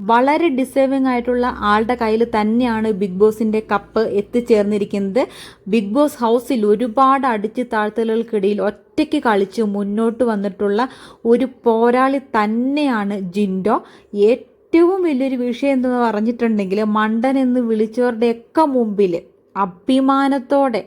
വളരെ ഡിസേർവിംഗ് ആയിട്ടുള്ള ആളുടെ കയ്യിൽ തന്നെയാണ് ബിഗ് ബോസിന്റെ കപ്പ് എത്തിച്ചേർന്നിരിക്കുന്നത്. ബിഗ് ബോസ് ഹൗസിൽ ഒരുപാട് അടിച്ചു താഴ്ത്തലുകൾക്കിടയിൽ ഒറ്റയ്ക്ക് കളിച്ച് മുന്നോട്ട് വന്നിട്ടുള്ള ഒരു പോരാളി തന്നെയാണ് ജിൻഡോ. ഏറ്റവും വലിയൊരു വിഷയം എന്തെന്ന് പറഞ്ഞിട്ടുണ്ടെങ്കിൽ മണ്ടൻ എന്ന് വിളിച്ചവരുടെയൊക്കെ മുമ്പിൽ അഭിമാനത്തോടെ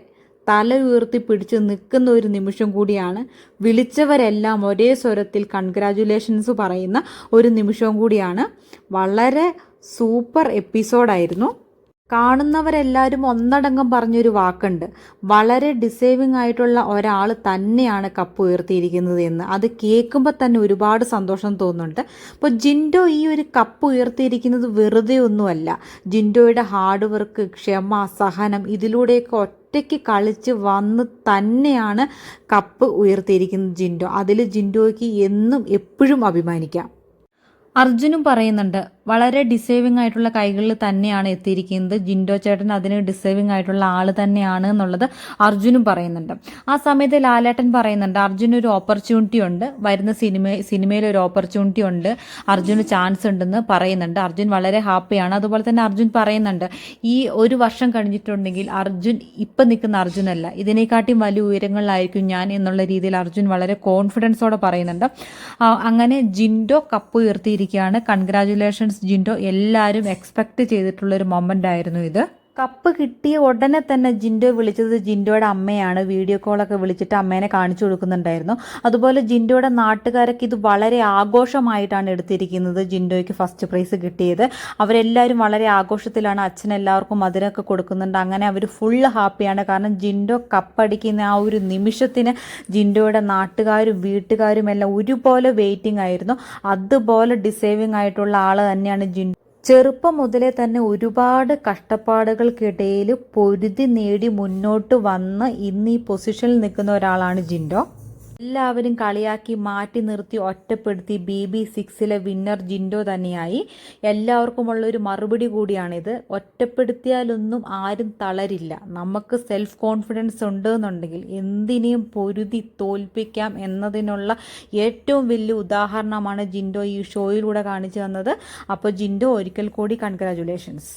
തല ഉയർത്തി പിടിച്ച് നിൽക്കുന്ന ഒരു നിമിഷം കൂടിയാണ് വിളിച്ചവരെല്ലാം ഒരേ സ്വരത്തിൽ കൺഗ്രാജുലേഷൻസ് പറയുന്ന ഒരു നിമിഷം കൂടിയാണ്. വളരെ സൂപ്പർ എപ്പിസോഡായിരുന്നു. കാണുന്നവരെല്ലാവരും ഒന്നടങ്കം പറഞ്ഞൊരു വാക്കുണ്ട്. വളരെ ഡിസേവിങ് ആയിട്ടുള്ള ഒരാൾ തന്നെയാണ് കപ്പ് ഉയർത്തിയിരിക്കുന്നത് എന്ന്. അത് കേൾക്കുമ്പോൾ തന്നെ ഒരുപാട് സന്തോഷം തോന്നുന്നുണ്ട്. അപ്പോൾ ജിൻഡോ ഈ ഒരു കപ്പ് ഉയർത്തിയിരിക്കുന്നത് വെറുതെ ഒന്നുമല്ല. ജിൻഡോയുടെ ഹാർഡ് വർക്ക് ക്ഷമ സഹനം ഇതിലൂടെയൊക്കെ ഒറ്റയ്ക്ക് കളിച്ച് വന്ന് തന്നെയാണ് കപ്പ് ഉയർത്തിയിരിക്കുന്നത് ജിൻഡോ. അതിൽ ജിൻഡോയ്ക്ക് എന്നും എപ്പോഴും അഭിമാനിക്കാം. അർജുനും പറയുന്നുണ്ട് വളരെ ഡിസേവിംഗ് ആയിട്ടുള്ള കൈകളിൽ തന്നെയാണ് എത്തിയിരിക്കുന്നത്. ജിൻഡോ ചേട്ടൻ അതിന് ഡിസേവിംഗ് ആയിട്ടുള്ള ആൾ തന്നെയാണ് എന്നുള്ളത് അർജുനും പറയുന്നുണ്ട്. ആ സമയത്ത് ലാലേട്ടൻ പറയുന്നുണ്ട് അർജുന് ഒരു ഓപ്പർച്യൂണിറ്റി ഉണ്ട്. വരുന്ന സിനിമ സിനിമയിൽ ഒരു ഓപ്പർച്യൂണിറ്റി ഉണ്ട്. അർജുന് ചാൻസ് ഉണ്ടെന്ന് പറയുന്നുണ്ട്. അർജുൻ വളരെ ഹാപ്പിയാണ് അതുപോലെ തന്നെ അർജുൻ പറയുന്നുണ്ട് ഈ ഒരു വർഷം കഴിഞ്ഞിട്ടുണ്ടെങ്കിൽ അർജുൻ ഇപ്പം നിൽക്കുന്ന അർജുനല്ല. ഇതിനെക്കാട്ടിയും വലിയ ഉയരങ്ങളിലായിരിക്കും ഞാൻ എന്നുള്ള രീതിയിൽ അർജുൻ വളരെ കോൺഫിഡൻസോടെ പറയുന്നുണ്ട്. അങ്ങനെ ജിൻഡോ കപ്പ് ഉയർത്തിയിരിക്കുകയാണ്. കൺഗ്രാറ്റുലേഷൻസ് ജിൻഡോ എല്ലാവരും എക്സ്പെക്റ്റ് ചെയ്തിട്ടുള്ള ഒരു മൊമെന്റ് ആയിരുന്നു ഇത്. കപ്പ് കിട്ടിയ ഉടനെ തന്നെ ജിൻഡോ വിളിച്ചത് ജിൻഡോയുടെ അമ്മയാണ്. വീഡിയോ കോളൊക്കെ വിളിച്ചിട്ട് അമ്മേനെ കാണിച്ചു കൊടുക്കുന്നുണ്ടായിരുന്നു. അതുപോലെ ജിൻഡോയുടെ നാട്ടുകാരൊക്കെ ഇത് വളരെ ആഘോഷമായിട്ടാണ് എടുത്തിരിക്കുന്നത്. ജിൻഡോയ്ക്ക് ഫസ്റ്റ് പ്രൈസ് കിട്ടിയത്. അവരെല്ലാവരും വളരെ ആഘോഷത്തിലാണ്. അച്ഛൻ എല്ലാവർക്കും മധുരമൊക്കെ കൊടുക്കുന്നുണ്ട്. അങ്ങനെ അവർ ഫുള്ള് ഹാപ്പിയാണ് കാരണം ജിൻഡോ കപ്പടിക്കുന്ന ആ ഒരു നിമിഷത്തിന് ജിൻഡോയുടെ നാട്ടുകാരും വീട്ടുകാരും എല്ലാം ഒരുപോലെ വെയിറ്റിംഗ് ആയിരുന്നു. അതുപോലെ ഡിസേവിങ് ആയിട്ടുള്ള ആൾ തന്നെയാണ് ജിൻഡോ. ചെറുപ്പം മുതലേ തന്നെ ഒരുപാട് കഷ്ടപ്പാടുകൾക്കിടയിൽ പൊരുതി നേടി മുന്നോട്ട് വന്ന് ഇന്ന് ഈ പൊസിഷനിൽ നിൽക്കുന്ന ഒരാളാണ് ജിൻഡോ. എല്ലാവരും കളിയാക്കി മാറ്റി നിർത്തി ഒറ്റപ്പെടുത്തി ബി ബി സിക്സിലെ വിന്നർ ജിൻഡോ തന്നെയായി. എല്ലാവർക്കുമുള്ള ഒരു മറുപടി കൂടിയാണിത്. ഒറ്റപ്പെടുത്തിയാലൊന്നും ആരും തളരില്ല. നമുക്ക് സെൽഫ് കോൺഫിഡൻസ് ഉണ്ട് എന്നുണ്ടെങ്കിൽ എന്തിനേയും പൊരുതി തോൽപ്പിക്കാം എന്നതിനുള്ള ഏറ്റവും വലിയ ഉദാഹരണമാണ് ജിൻഡോ ഈ ഷോയിലൂടെ കാണിച്ചു തന്നത്. അപ്പോൾ ജിൻഡോ ഒരിക്കൽ കൂടി കൺഗ്രാജുലേഷൻസ്